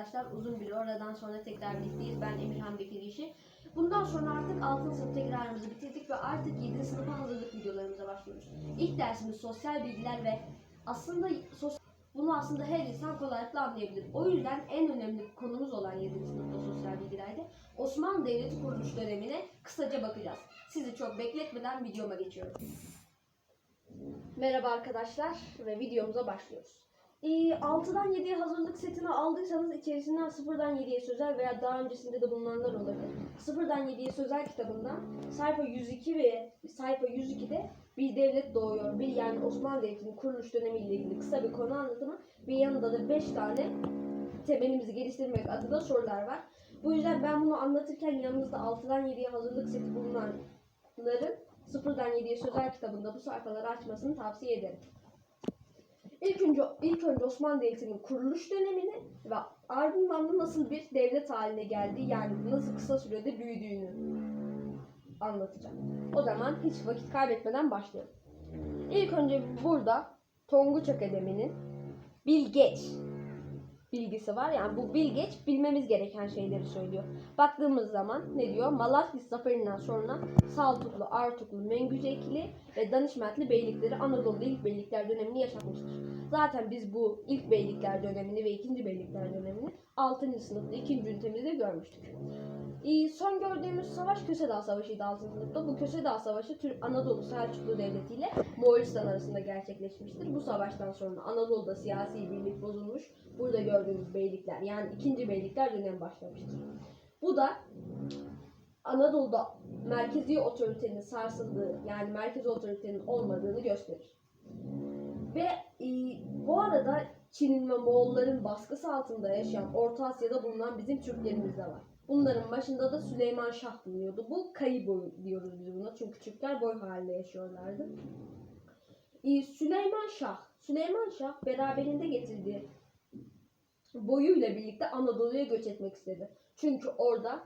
arkadaşlar. Uzun bir aradan sonra tekrar birlikteyiz. Ben Emirhan Bekir İşi. Bundan sonra artık 6. sınıf tekrarımızı bitirdik ve artık 7. sınıfa hazırlık videolarımıza başlıyoruz. İlk dersimiz sosyal bilgiler ve aslında sos bunu aslında her insan kolaylıkla anlayabilir. O yüzden en önemli konumuz olan 7. sınıfta sosyal bilgilerde Osmanlı Devleti kuruluş dönemine kısaca bakacağız. Sizi çok bekletmeden videoma geçiyorum. Merhaba arkadaşlar ve videomuza başlıyoruz. Ee, 6'dan 7'ye hazırlık setini aldıysanız içerisinden 0'dan 7'ye sözel veya daha öncesinde de bulunanlar olabilir. 0'dan 7'ye sözel kitabından sayfa 102 ve sayfa 102'de bir devlet doğuyor. Bir yani Osmanlı Devleti'nin kuruluş dönemiyle ilgili kısa bir konu anlatımı ve yanında da 5 tane temelimizi geliştirmek adına sorular var. Bu yüzden ben bunu anlatırken yanınızda 6'dan 7'ye hazırlık seti bulunanların 0'dan 7'ye sözel kitabında bu sayfaları açmasını tavsiye ederim. İlk önce, ilk önce Osmanlı Devleti'nin kuruluş dönemini ve ardından da nasıl bir devlet haline geldiği yani nasıl kısa sürede büyüdüğünü anlatacağım. O zaman hiç vakit kaybetmeden başlayalım. İlk önce burada Tonguç Akademi'nin bilgeç bilgisi var. Yani bu bilgeç bilmemiz gereken şeyleri söylüyor. Baktığımız zaman ne diyor? Malatya Zaferi'nden sonra Saltuklu, Artuklu, Mengücekli ve Danışmentli beylikleri Anadolu'da ilk beylikler dönemini yaşatmıştır. Zaten biz bu ilk beylikler dönemini ve ikinci beylikler dönemini 6. sınıfta ikinci ünitemizde görmüştük. Ee, son gördüğümüz savaş Kösedağ Savaşı'ydı 6. sınıfta. Bu Kösedağ Savaşı Türk Anadolu Selçuklu Devleti ile Moğolistan arasında gerçekleşmiştir. Bu savaştan sonra Anadolu'da siyasi birlik bozulmuş. Burada gördüğümüz beylikler yani ikinci beylikler dönemi başlamıştır. Bu da Anadolu'da merkezi otoritenin sarsıldığı yani merkezi otoritenin olmadığını gösterir. Ve e, bu arada Çin'in ve Moğolların baskısı altında yaşayan Orta Asya'da bulunan bizim Türklerimiz de var. Bunların başında da Süleyman Şah bulunuyordu. Bu kayı boyu diyoruz biz buna çünkü Türkler boy halinde yaşıyorlardı. E, Süleyman Şah, Süleyman Şah beraberinde getirdiği boyuyla birlikte Anadolu'ya göç etmek istedi. Çünkü orada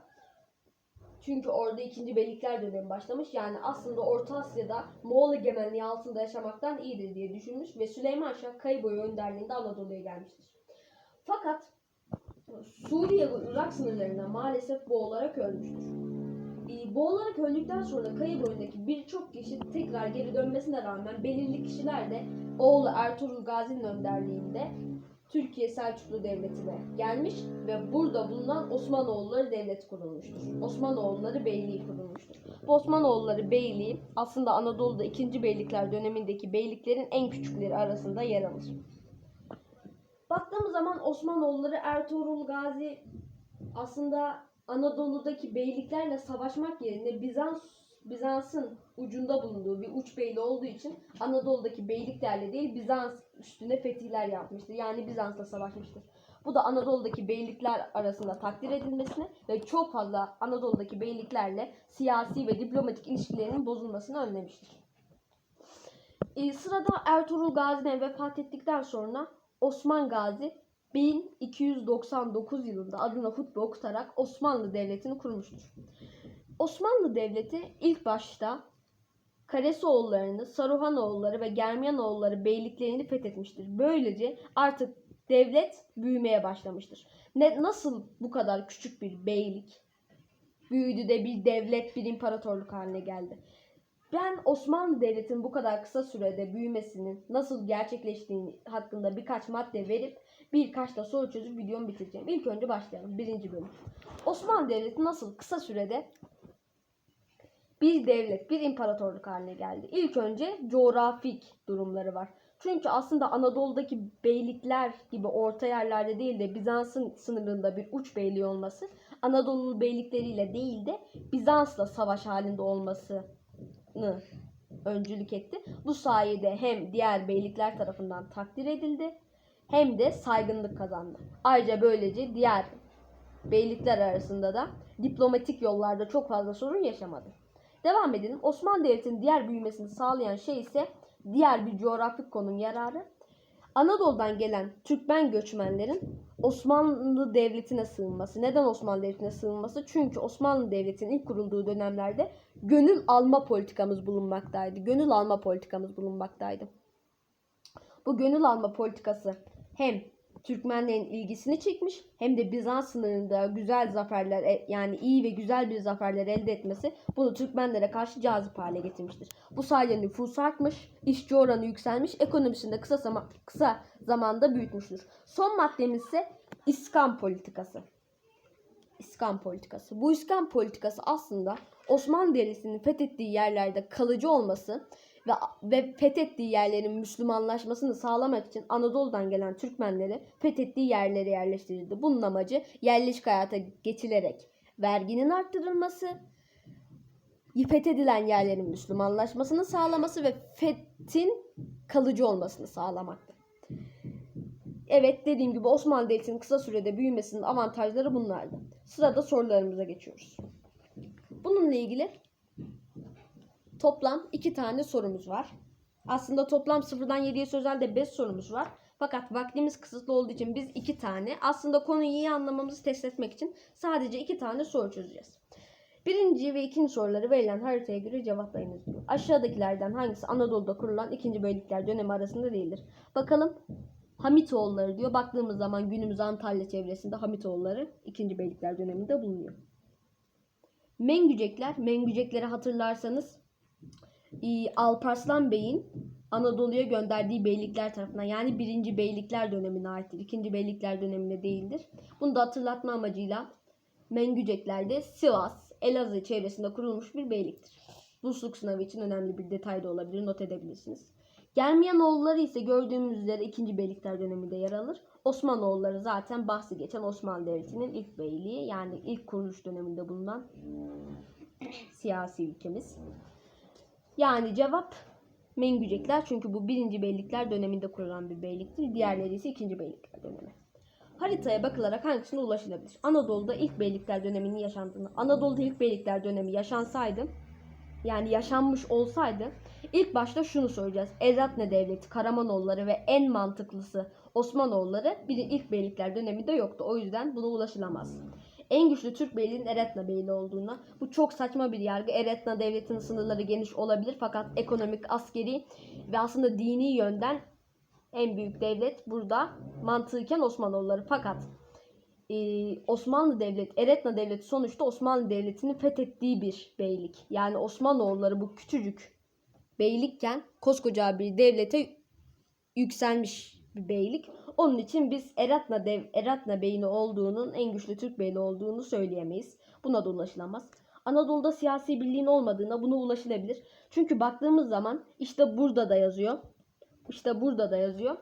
çünkü orada ikinci Beylikler dönemi başlamış. Yani aslında Orta Asya'da Moğol egemenliği altında yaşamaktan iyidir diye düşünmüş ve Süleyman Şah Kayıboyu önderliğinde Anadolu'ya gelmiştir. Fakat Suriye ve Irak sınırlarında maalesef boğularak ölmüştür. Ee, Boğularak öldükten sonra Kayıboyu'ndaki birçok kişi tekrar geri dönmesine rağmen belirli kişiler de oğlu Ertuğrul Gazi'nin önderliğinde Türkiye Selçuklu Devleti'ne gelmiş ve burada bulunan Osmanoğulları Devleti kurulmuştur. Osmanoğulları Beyliği kurulmuştur. Bu Osmanoğulları Beyliği aslında Anadolu'da 2. Beylikler dönemindeki beyliklerin en küçükleri arasında yer alır. Baktığımız zaman Osmanoğulları Ertuğrul Gazi aslında Anadolu'daki beyliklerle savaşmak yerine Bizans Bizans'ın ucunda bulunduğu bir uç beyliği olduğu için Anadolu'daki beyliklerle değil Bizans üstüne fetihler yapmıştır. Yani Bizans'la savaşmıştır. Bu da Anadolu'daki beylikler arasında takdir edilmesini ve çok fazla Anadolu'daki beyliklerle siyasi ve diplomatik ilişkilerinin bozulmasını önlemiştir. Ee, sırada Ertuğrul Gazi'den vefat ettikten sonra Osman Gazi 1299 yılında adına hutbe okutarak Osmanlı Devleti'ni kurmuştur. Osmanlı Devleti ilk başta Karesoğullarını, Saruhanoğulları ve Germiyanoğulları beyliklerini fethetmiştir. Böylece artık devlet büyümeye başlamıştır. Ne, nasıl bu kadar küçük bir beylik büyüdü de bir devlet, bir imparatorluk haline geldi? Ben Osmanlı Devleti'nin bu kadar kısa sürede büyümesinin nasıl gerçekleştiğini hakkında birkaç madde verip birkaç da soru çözüp videomu bitireceğim. İlk önce başlayalım. Birinci bölüm. Osmanlı Devleti nasıl kısa sürede bir devlet, bir imparatorluk haline geldi. İlk önce coğrafik durumları var. Çünkü aslında Anadolu'daki beylikler gibi orta yerlerde değil de Bizans'ın sınırında bir uç beyliği olması, Anadolu beylikleriyle değil de Bizans'la savaş halinde olmasını öncülük etti. Bu sayede hem diğer beylikler tarafından takdir edildi hem de saygınlık kazandı. Ayrıca böylece diğer beylikler arasında da diplomatik yollarda çok fazla sorun yaşamadı. Devam edelim. Osmanlı Devleti'nin diğer büyümesini sağlayan şey ise diğer bir coğrafik konum yararı. Anadolu'dan gelen Türkmen göçmenlerin Osmanlı Devleti'ne sığınması. Neden Osmanlı Devleti'ne sığınması? Çünkü Osmanlı Devleti'nin ilk kurulduğu dönemlerde gönül alma politikamız bulunmaktaydı. Gönül alma politikamız bulunmaktaydı. Bu gönül alma politikası hem Türkmenlerin ilgisini çekmiş hem de Bizans sınırında güzel zaferler e- yani iyi ve güzel bir zaferler elde etmesi bunu Türkmenlere karşı cazip hale getirmiştir. Bu sayede nüfusu artmış, işçi oranı yükselmiş, ekonomisini de kısa, zaman, kısa zamanda büyütmüştür. Son maddemiz ise İskan politikası. İskan politikası. Bu İskan politikası aslında Osmanlı Devleti'nin fethettiği yerlerde kalıcı olması ve, ve fethettiği yerlerin Müslümanlaşmasını sağlamak için Anadolu'dan gelen Türkmenleri fethettiği yerlere yerleştirildi. Bunun amacı yerleşik hayata geçilerek verginin arttırılması, fethedilen yerlerin Müslümanlaşmasını sağlaması ve fethin kalıcı olmasını sağlamaktı. Evet dediğim gibi Osmanlı Devleti'nin kısa sürede büyümesinin avantajları bunlardı. Sırada sorularımıza geçiyoruz. Bununla ilgili toplam iki tane sorumuz var. Aslında toplam sıfırdan 7'ye sözelde 5 sorumuz var. Fakat vaktimiz kısıtlı olduğu için biz iki tane aslında konuyu iyi anlamamızı test etmek için sadece iki tane soru çözeceğiz. Birinci ve ikinci soruları verilen haritaya göre cevaplayınız diyor. Aşağıdakilerden hangisi Anadolu'da kurulan ikinci beylikler dönemi arasında değildir? Bakalım Hamitoğulları diyor. Baktığımız zaman günümüz Antalya çevresinde Hamitoğulları ikinci beylikler döneminde bulunuyor. Mengücekler, Mengücekleri hatırlarsanız Alparslan Bey'in Anadolu'ya gönderdiği beylikler tarafından yani birinci beylikler dönemine aittir. İkinci beylikler dönemine değildir. Bunu da hatırlatma amacıyla Mengücekler de Sivas, Elazığ çevresinde kurulmuş bir beyliktir. Bursluluk sınavı için önemli bir detay da olabilir, not edebilirsiniz. Germiyanoğulları ise gördüğümüz üzere 2. Beylikler döneminde yer alır. Osmanoğulları zaten bahsi geçen Osmanlı Devleti'nin ilk beyliği yani ilk kuruluş döneminde bulunan siyasi ülkemiz. Yani cevap Mengücekler çünkü bu 1. Beylikler döneminde kurulan bir beyliktir. Diğerleri ise 2. Beylikler dönemi. Haritaya bakılarak hangisine ulaşılabilir? Anadolu'da ilk beylikler döneminin yaşandığını, Anadolu'da ilk beylikler dönemi yaşansaydı yani yaşanmış olsaydı ilk başta şunu söyleyeceğiz. Ezatne Devleti, Karamanoğulları ve en mantıklısı Osmanoğulları bir ilk beylikler döneminde yoktu. O yüzden buna ulaşılamaz. En güçlü Türk beyliğinin Eretna Beyliği olduğuna. Bu çok saçma bir yargı. Eretna devletinin sınırları geniş olabilir fakat ekonomik, askeri ve aslında dini yönden en büyük devlet burada mantıken Osmanoğulları. Fakat e, Osmanlı Devleti, Eretna Devleti sonuçta Osmanlı Devleti'nin fethettiği bir beylik. Yani Osmanoğulları bu küçücük beylikken koskoca bir devlete yükselmiş bir beylik. Onun için biz Eratna dev Eratna beyni olduğunun en güçlü Türk beyliği olduğunu söyleyemeyiz. Buna da ulaşılamaz. Anadolu'da siyasi birliğin olmadığına buna ulaşılabilir. Çünkü baktığımız zaman işte burada da yazıyor. İşte burada da yazıyor.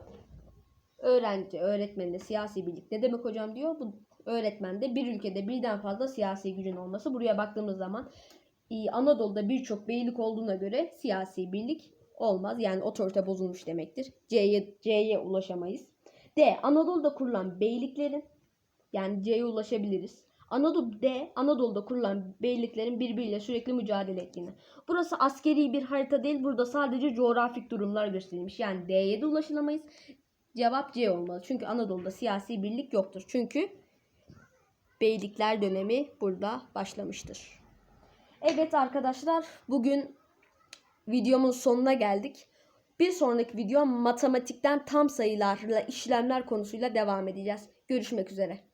Öğrenci, öğretmenle siyasi birlik ne demek hocam diyor. Bu öğretmende bir ülkede birden fazla siyasi gücün olması. Buraya baktığımız zaman e, Anadolu'da birçok beylik olduğuna göre siyasi birlik olmaz. Yani otorite bozulmuş demektir. C'ye C'ye ulaşamayız. D. Anadolu'da kurulan beyliklerin yani C'ye ulaşabiliriz. Anadolu D. Anadolu'da kurulan beyliklerin birbiriyle sürekli mücadele ettiğini. Burası askeri bir harita değil. Burada sadece coğrafik durumlar gösterilmiş. Yani D'ye de ulaşılamayız. Cevap C olmalı. Çünkü Anadolu'da siyasi birlik yoktur. Çünkü beylikler dönemi burada başlamıştır. Evet arkadaşlar bugün videomun sonuna geldik. Bir sonraki video matematikten tam sayılarla işlemler konusuyla devam edeceğiz. Görüşmek üzere.